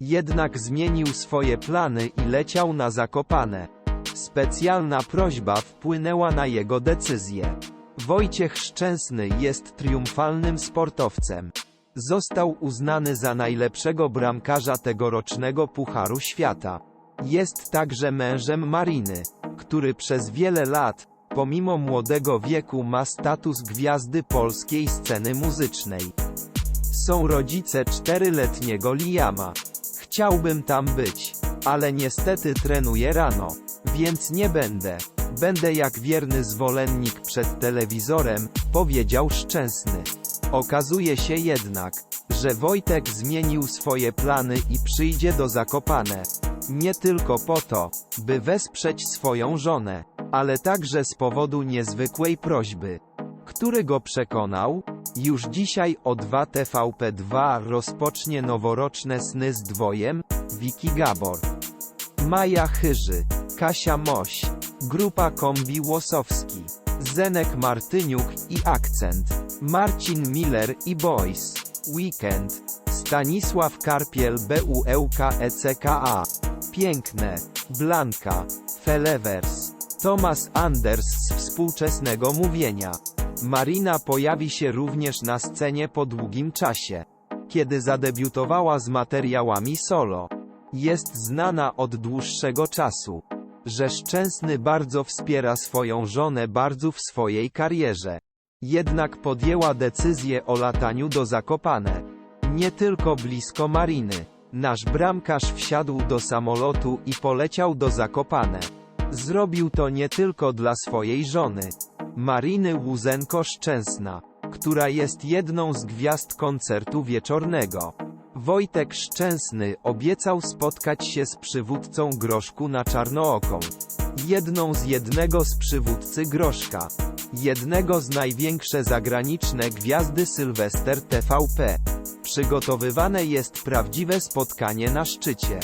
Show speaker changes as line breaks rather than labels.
Jednak zmienił swoje plany i leciał na Zakopane. Specjalna prośba wpłynęła na jego decyzję. Wojciech Szczęsny jest triumfalnym sportowcem. Został uznany za najlepszego bramkarza tegorocznego Pucharu Świata. Jest także mężem Mariny, który przez wiele lat, pomimo młodego wieku ma status gwiazdy polskiej sceny muzycznej. Są rodzice czteryletniego Liama. Chciałbym tam być, ale niestety trenuję rano, więc nie będę. Będę jak wierny zwolennik przed telewizorem, powiedział Szczęsny. Okazuje się jednak, że Wojtek zmienił swoje plany i przyjdzie do Zakopane. Nie tylko po to, by wesprzeć swoją żonę, ale także z powodu niezwykłej prośby. Który go przekonał? Już dzisiaj o 2 TVP2 rozpocznie noworoczne sny z dwojem, Wiki Gabor. Maja Chyży, Kasia Moś, Grupa Kombi Łosowski, Zenek Martyniuk i Akcent, Marcin Miller i Boys, Weekend, Stanisław Karpiel BUEłK ECKA, Piękne, Blanka, Felewers, Thomas Anders z współczesnego mówienia. Marina pojawi się również na scenie po długim czasie, kiedy zadebiutowała z materiałami solo. Jest znana od dłuższego czasu, że Szczęsny bardzo wspiera swoją żonę bardzo w swojej karierze. Jednak podjęła decyzję o lataniu do Zakopane. Nie tylko blisko Mariny. Nasz bramkarz wsiadł do samolotu i poleciał do Zakopane. Zrobił to nie tylko dla swojej żony, Mariny Łuzenko-Szczęsna, która jest jedną z gwiazd koncertu wieczornego. Wojtek Szczęsny obiecał spotkać się z przywódcą Groszku na Czarnooką. Jedną z jednego z przywódcy Groszka. Jednego z największe zagraniczne gwiazdy Sylwester TVP. Przygotowywane jest prawdziwe spotkanie na szczycie.